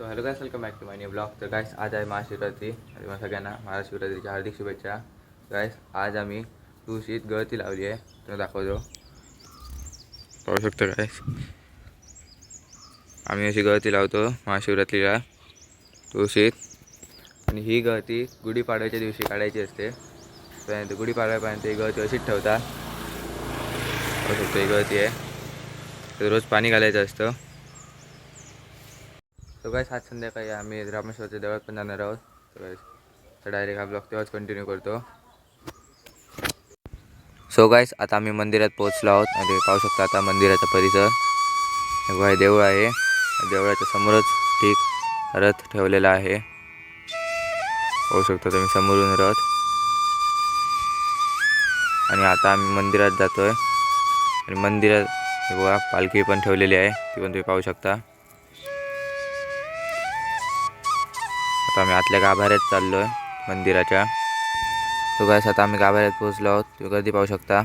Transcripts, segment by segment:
So hello guys welcome back to my new blog तर guys आज आहे महाशिवरात्री. आणि मग सगळ्यांना महाशिवरात्रीच्या हार्दिक शुभेच्छा. गायस आज आम्ही तुळशीत गळती लावली आहे. तुम्ही दाखवतो. पाहू शकतो गायस आम्ही अशी गळती लावतो महाशिवरात्रीला तुळशीत. आणि ही गळती गुढीपाडव्याच्या दिवशी काढायची असते. त्यानंतर गुढीपाडव्यापर्यंत ही गळती अशीच ठेवतात पाहू शकतो ही गळती आहे. रोज पाणी घालायचं असतं. तो काय आज संध्याकाळी आम्ही रामेश्वरच्या देवळात पण जाणार आहोत. तर तर डायरेक्ट हा ब्लॉग तेव्हाच कंटिन्यू करतो. सो गायस आता आम्ही मंदिरात पोहोचलो आहोत. आणि पाहू शकता आता मंदिराचा परिसर. हे हे देऊळ आहे. देवळाच्या समोरच ठीक रथ ठेवलेला आहे. पाहू शकता तुम्ही समोरून रथ. आणि आता आम्ही मंदिरात जातोय. आणि मंदिरात बघा पालखी पण ठेवलेली आहे. ती पण तुम्ही पाहू शकता. आता आम्ही आतल्या गाभाऱ्यात चाललो आहे मंदिराच्या. तो काय आता आम्ही गाभाऱ्यात पोहोचलो आहोत. तुम्ही गर्दी पाहू शकता.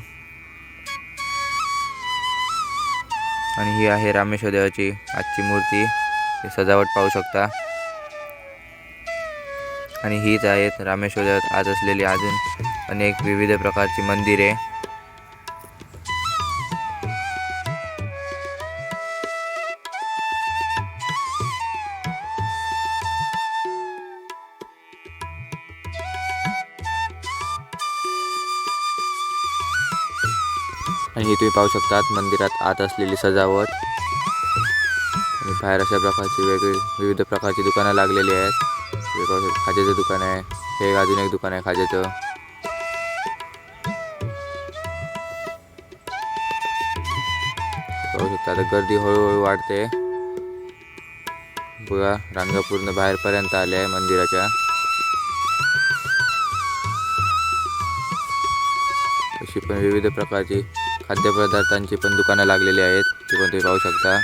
आणि ही आहे रामेश्वर देवाची आजची मूर्ती. सजावट पाहू शकता. आणि हीच आहेत रामेश्वर देवात आज असलेली अजून अनेक विविध प्रकारची मंदिरे. आणि हे तुम्ही पाहू शकतात मंदिरात आत असलेली सजावट. आणि बाहेर अशा प्रकारची वेगळी विविध प्रकारची दुकानं लागलेली आहेत. खाज्याचं दुकान आहे. हे अजून एक दुकान आहे खाज्याचं. पाहू शकता आता गर्दी हळूहळू वाढते. बघा रांगा पूर्ण बाहेरपर्यंत आल्या आहे मंदिराच्या. अशी पण विविध प्रकारची खाद्यपदार्थांची पण दुकानं लागलेली आहेत ती पण तुम्ही पाहू शकता.